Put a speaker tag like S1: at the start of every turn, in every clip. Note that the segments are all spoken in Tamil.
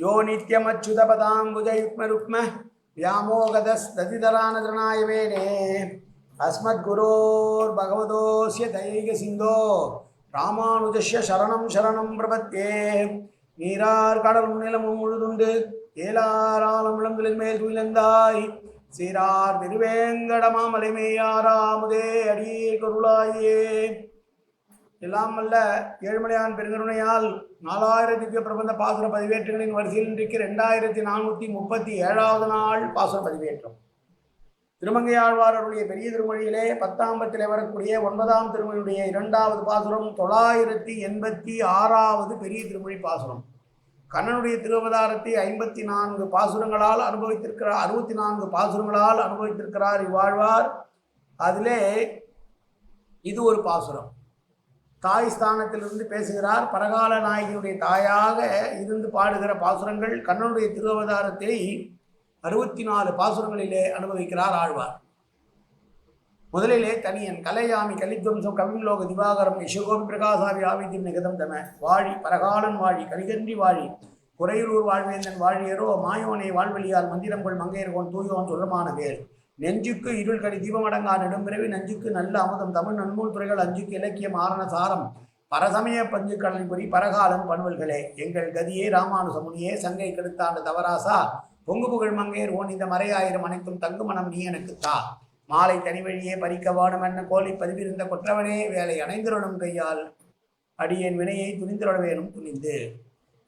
S1: யோ நித்யமச்சுதபதாம்புஜயுக்மருக்ம வியாமோகதஸ்ததிதரானதனாயவேனே அஸ்மத்குரோர் பகவதோஸ்ய தைக சிந்தோ ராமானுஜஸ்ய சரணம் சரணம் பிரபத்தே நீரார் கடலும் நிலமும் முழுதுண்டு ஏலாராலம் விளங்குகளின் மேல் துயிலந்தாய். சீரார் திருவேங்கடமாமலை மேயாராமுதே அடியே கருளாயே. எல்லாம் அல்ல ஏழ்மலையான் பெருங்கருணையால் நாலாயிரம் திவ்ய பிரபந்த பாசுர பதிவேற்றங்களின் வரிசையில் இன்றைக்கு ரெண்டாயிரத்தி நானூற்றி முப்பத்தி ஏழாவது நாள் பாசுர பதிவேற்றம். திருமங்கையாழ்வாரருடைய பெரிய திருமொழியிலே பத்தாம்பத்தில் வரக்கூடிய ஒன்பதாம் திருமொழியுடைய இரண்டாவது பாசுரம் தொள்ளாயிரத்தி எண்பத்தி ஆறாவது பெரிய திருமொழி பாசுரம். கண்ணனுடைய திருவதாரத்தை ஐம்பத்தி நான்கு பாசுரங்களால் அனுபவித்திருக்கிறார் அறுபத்தி நான்கு பாசுரங்களால் அனுபவித்திருக்கிறார் இவ்வாழ்வார். அதிலே இது ஒரு பாசுரம். தாய் ஸ்தானத்திலிருந்து பேசுகிறார். பரகால நாயகியுடைய தாயாக இருந்து பாடுகிற பாசுரங்கள் கண்ணனுடைய திருவதாரத்தை அறுபத்தி நாலு பாசுரங்களிலே அனுபவிக்கிறார் ஆழ்வார். முதலிலே தனியன் கலையாமி கலித்வம்சம் கவிலோக திவாகரம் யசகோபி பிரகாசாவி ஆவித்தியம் நிகதம் தம. வாழி பரகாலன் வாழி கலிகன்றி வாழி குறையூர் வாழ்வேந்தன் வாழியரோ மாயோனை வாழ்வழியால் மந்திரங்கள் மங்கையர்கோன் தூயோன் சொல்லமான வேறு நெஞ்சுக்கு இருள் கடி தீபமடங்கா நெடும்பிறவி நஞ்சுக்கு நல்ல அமுதம். தமிழ் நன்மூல் துறைகள் அஞ்சுக்கு இலக்கியம் ஆரண சாரம். பரசமய பஞ்சுக்களின் குறி பரகாலம் பண்பல்களே எங்கள் கதியே ராமானுசமுனியே சங்கை கெடுத்தாண்ட தவராசா. பொங்கு புகழ் மங்கையர் ஓன் இந்த மறையாயிரம் அனைத்தும் தங்கு மனம் நீ எனக்கு தா. மாலை தனி வழியே பறிக்க வாடும் என்ன கோழி பதிவிருந்த கொற்றவனே. வேலை அணைந்திரனும் கையால் அடியேன் வினையை துணிந்திரட வேணும் துணிந்து.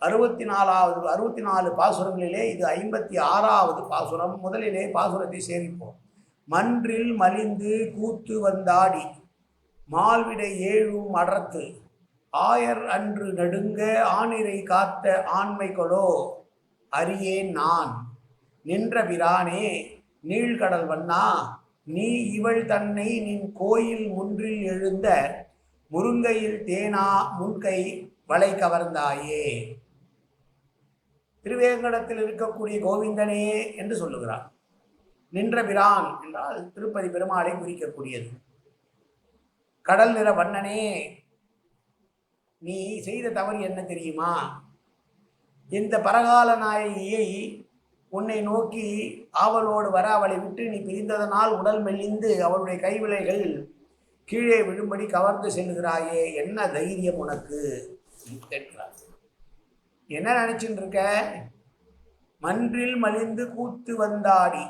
S1: அறுபத்தி நாலாவது அறுபத்தி நாலு பாசுரங்களிலே இது ஐம்பத்தி ஆறாவது பாசுரம். முதலிலே பாசுரத்தை சேமிப்போம். மன்றில் மலிந்து கூத்து வந்தாடி மால்விடை ஏழும் அடர்த்து ஆயர் அன்று நடுங்க ஆனிரை காத்த ஆண்மைகளோ அறியேன் நான். நின்ற பிரானே நீழ்கடல் வண்ணா நீ இவள் தன்னை நின் கோயில் முன்றில் எழுந்த முருங்கையில் தேனா முன்கை வளை கவர்ந்தாயே திருவேங்கடத்தில் இருக்கக்கூடிய கோவிந்தனே என்று சொல்லுகிறார். நின்ற பிரான் என்றால் திருப்பதி பெருமாளை குறிக்கக்கூடியது. கடல் நிற வண்ணனே நீ செய்த தவறு என்ன தெரியுமா? இந்த பரகால நாயகியை உன்னை நோக்கி ஆவலோடு வர அவளை விட்டு நீ பிரிந்ததனால் உடல் மெலிந்து அவளுடைய கைவிளைகள் கீழே விழும்படி கவர்ந்து செல்கிறாயே என்ன தைரியம் உனக்கு? கேட்கிறார். என்ன நினைச்சுட்டு இருக்க மன்றில் மலிந்து கூத்து வந்தாடி.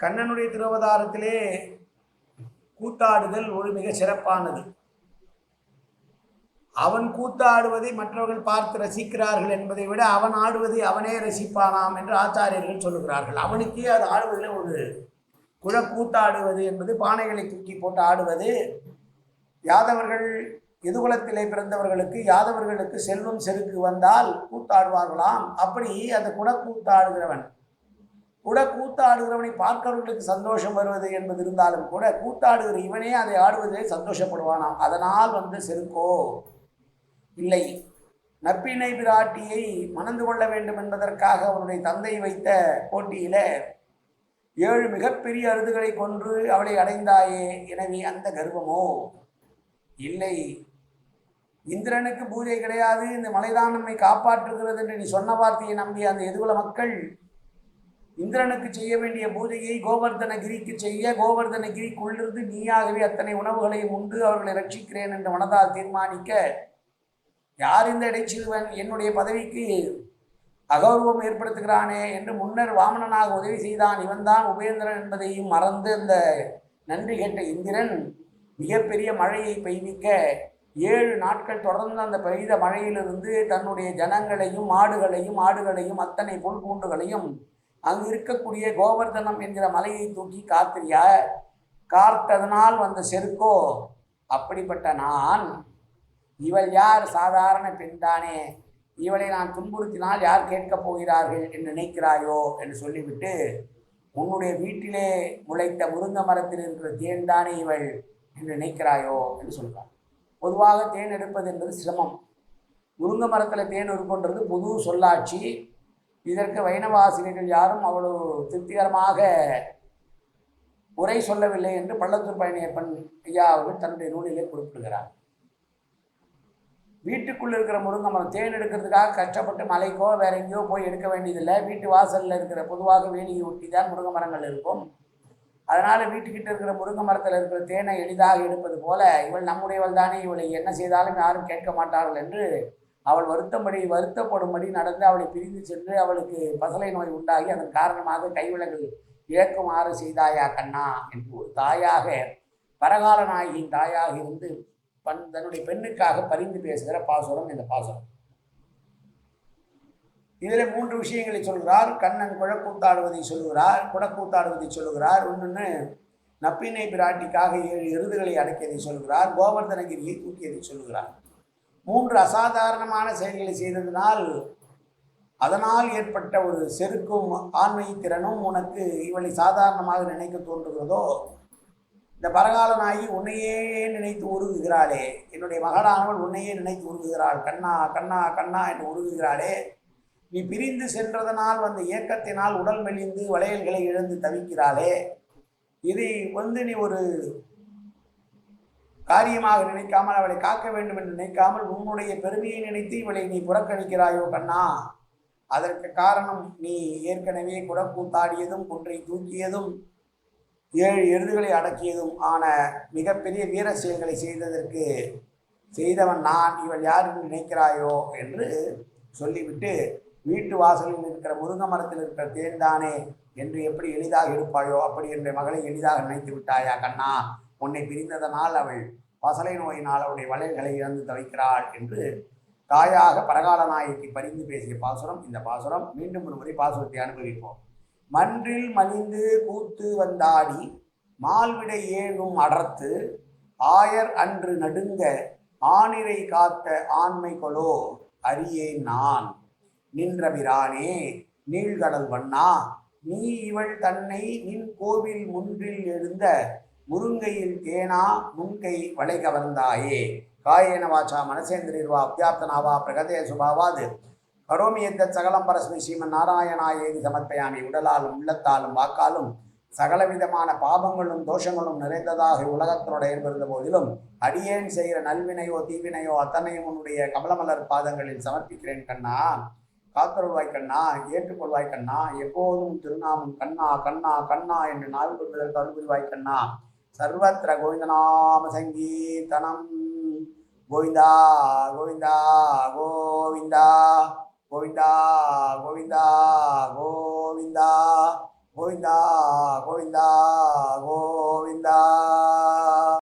S1: கண்ணனுடைய திருவதாரத்திலே கூத்தாடுதல் ஒரு மிக சிறப்பானது. அவன் கூத்தாடுவதை மற்றவர்கள் பார்த்து ரசிக்கிறார்கள் என்பதை விட அவன் ஆடுவதை அவனே ரசிப்பானாம் என்று ஆச்சாரியர்கள் சொல்லுகிறார்கள். அவனுக்கே அது ஆடுவதில் ஒரு குழ கூத்தாடுவது என்பது பானைகளை தூக்கி போட்டு ஆடுவது. யாதவர்கள் எதுகுலத்திலே பிறந்தவர்களுக்கு யாதவர்களுக்கு செல்வம் செருக்கு வந்தால் கூத்தாடுவார்களாம். அப்படி அந்த குடக்கூத்தாடுகிறவன் குட கூத்தாடுகிறவனை பார்க்கிறவர்களுக்கு சந்தோஷம் வருவது என்பது இருந்தாலும் கூட கூத்தாடுகிற இவனே அதை ஆடுவதிலே சந்தோஷப்படுவானாம். அதனால் வந்து செருக்கோ. இல்லை. நப்பிணை பிராட்டியை மணந்து கொள்ள வேண்டும் என்பதற்காக அவனுடைய தந்தை வைத்த போட்டியில ஏழு மிகப்பெரிய அருதுகளை கொன்று அவளை அடைந்தாயே. எனவே அந்த கர்வமோ? இல்லை. இந்திரனுக்கு பூஜை கிடையாது இந்த மலைதான் நம்மை காப்பாற்றுகிறது என்று நீ சொன்ன வார்த்தையை நம்பிய அந்த எதுகுல மக்கள் இந்திரனுக்கு செய்ய வேண்டிய பூஜையை கோவர்தனகிரிக்கு செய்ய கோவர்தனகிரிக்குள்ளிருந்து நீயாகவே அத்தனை உணவுகளையும் உண்டு அவர்களை ரட்சிக்கிறேன் என்று மனதால் தீர்மானிக்க யார் இந்த இடைச்சிறுவன் என்னுடைய பதவிக்கு அகௌரவம் ஏற்படுத்துகிறானே என்று முன்னர் வாமனனாக உதவி செய்தான். இவன்தான் உபேந்திரன் என்பதையும் மறந்து அந்த நன்றி கேட்ட இந்திரன் மிகப்பெரிய மழையை பெய்விக்க ஏழு நாட்கள் தொடர்ந்து அந்த பெய்த மழையிலிருந்து தன்னுடைய ஜனங்களையும் மாடுகளையும் ஆடுகளையும் அத்தனை புல் பூண்டுகளையும் அங்கு இருக்கக்கூடிய கோவர்தனம் என்கிற மலையை தூக்கி காத்திரியா? காத்ததனால் வந்த செருக்கோ? அப்படிப்பட்ட நான். இவள் யார்? சாதாரண பெண்தானே
S2: இவளை நான் துன்புறுத்தினால் யார் கேட்கப் போகிறார்கள் என்று நினைக்கிறாயோ என்று சொல்லிவிட்டு உன்னுடைய வீட்டிலே முளைத்த முருங்கை மரத்தில் இருக்கிற தேன் தானே இவள் என்று நினைக்கிறாயோ என்று சொல்கிறார் பொதுவாக தேன் எடுப்பது என்பது சிரமம். முருங்கை மரத்தில் தேன் இருக்கின்றது புது சொல்லாட்சி. இதற்கு வைணவ ஆசிரியர்கள் யாரும் அவ்வளவு திருப்திகரமாக உரை சொல்லவில்லை என்று பள்ளத்தூர் பயணியப்பன் ஐயா அவர்கள் தன்னுடைய நூலிலே குறிப்பிடுகிறார். வீட்டுக்குள்ளே இருக்கிற முருங்கை மரம் தேன் எடுக்கிறதுக்காக கஷ்டப்பட்டு மலைக்கோ வேற எங்கேயோ போய் எடுக்க வேண்டியதில்லை. வீட்டு வாசலில் இருக்கிற பொதுவாக வேலியை ஒட்டி தான் முருங்கை மரங்கள் இருக்கும். அதனால் வீட்டுக்கிட்ட இருக்கிற முருங்கை மரத்தில் இருக்கிற தேனை எளிதாக எடுப்பது போல இவள் நம்முடையவள் தானே இவளை என்ன செய்தாலும் யாரும் கேட்க மாட்டார்கள் என்று அவள் வருத்தப்படி வருத்தப்படும்படி நடந்து அவளை பிரிந்து சென்று அவளுக்கு பசலை நோய் உண்டாகி அதன் காரணமாக கைவிலங்கள் இழக்குமாறு செய்தாயா கண்ணா என்று ஒரு தாயாக பரகால நாயகியின் தாயாக இருந்து பன் தன்னுடைய பெண்ணுக்காக பரிந்து பேசுகிற பாசுரம் இந்த பாசுரம். இதில் மூன்று விஷயங்களை சொல்கிறார். கண்ணன் குழக்கூத்தாடுவதை சொல்கிறார் குடக்கூத்தாடுவதை சொல்கிறார் ஒன்றுன்னு நப்பினை பிராட்டிக்காக ஏழு எருதுகளை அடக்கியதை சொல்கிறார் கோவர்தனகிரியை தூக்கியதை சொல்லுகிறார். மூன்று அசாதாரணமான செயல்களை செய்ததினால் அதனால் ஏற்பட்ட ஒரு செருக்கும் ஆண்மை திறனும் உனக்கு இவளை சாதாரணமாக நினைக்க தோன்றுகிறதோ இந்த பரகால நாயி உன்னையே நினைத்து உருகுகிறாளே. என்னுடைய மகளானவள் உன்னையே நினைத்து உருகுகிறாள். கண்ணா கண்ணா கண்ணா என்று உருகுகிறாளே. நீ பிரிந்து சென்றதனால் வந்த ஏக்கத்தினால் உடல் மெலிந்து வளையல்களை இழந்து தவிக்கிறாளே. இதை வந்து நீ ஒரு காரியமாக நினைக்காமல் அவளை காக்க வேண்டும் என்று நினைக்காமல் உன்னுடைய பெருமையை நினைத்து இவளை நீ புறக்கணிக்கிறாயோ கண்ணா. அதற்கு காரணம் நீ ஏற்கனவே குடக்கூத்தாடியதும் குன்றை தூக்கியதும் ஏழு எருதுகளை அடக்கியதும் ஆன மிகப்பெரிய வீர செயல்களை செய்ததற்கு செய்தவன் நான் இவள் யார் என்று நினைக்கிறாயோ என்று சொல்லிவிட்டு வீட்டு வாசலில் இருக்கிற முருங்கை மரத்தில் இருக்கிற தேன்தானே என்று எப்படி எளிதாக இருப்பாயோ அப்படி என்ற மகளை எளிதாக நினைத்து விட்டாயா கண்ணா? உன்னை பிரிந்ததனால் அவள் பசலை நோயினால் அவளுடைய வளையல்களை இழந்து தவிக்கிறாள் என்று தாயாக பரகால நாயகி பரிந்து பேசிய பாசுரம் இந்த பாசுரம் மீண்டும் ஒரு முறை பாசுரத்தை அனுபவிப்போம். மன்றில் மலிந்து கூத்து வந்தாடி மால்விடை ஏழும் அடர்த்து ஆயர் அன்று நடுங்க ஆனிரை காத்த ஆண்மை கொலோ அறியேன் நான். நின்றபிரானே நீழ்கடல் வண்ணா நீ இவள் தன்னை நின் கோவில் முன்றில் எழுந்த முருங்கையில் தேனா முன்கை வளை கவர்ந்தாயே. காயேன வாச்சா மனசேந்திரிர்வா அப்யாப்தனாவா பிரகதே சுபாவாது. கரோமி எத்த சகலம் பரஸ்மை ஸ்ரீமன் நாராயணாயேதி சமர்ப்பயாமி உடலாலும் உள்ளத்தாலும் வாக்காலும் சகலவிதமான பாபங்களும் தோஷங்களும் நிறைந்ததாக உலகத்தினோட இருந்த போதிலும் அடியேன் செய்கிற நல்வினையோ தீவினையோ அத்தனையும் உன்னுடைய கமலமலர் பாதங்களில் சமர்ப்பிக்கிறேன் கண்ணா. காத்தருள்வாய் கண்ணா ஏற்றுக்கொள்வாய் கண்ணா எப்போதும் திருநாமம் கண்ணா கண்ணா கண்ணா என்று நாள் கொள்வதற்கு அருள்புரிவாய் கண்ணா சர்வத்திர கோவிந்தநாம சங்கீர்த்தனம் கோவிந்தா கோவிந்தா கோவிந்தா கோவிந்தா கோவிந்தா கோவிந்தா கோவிந்தா கோவிந்தா கோவிந்தா.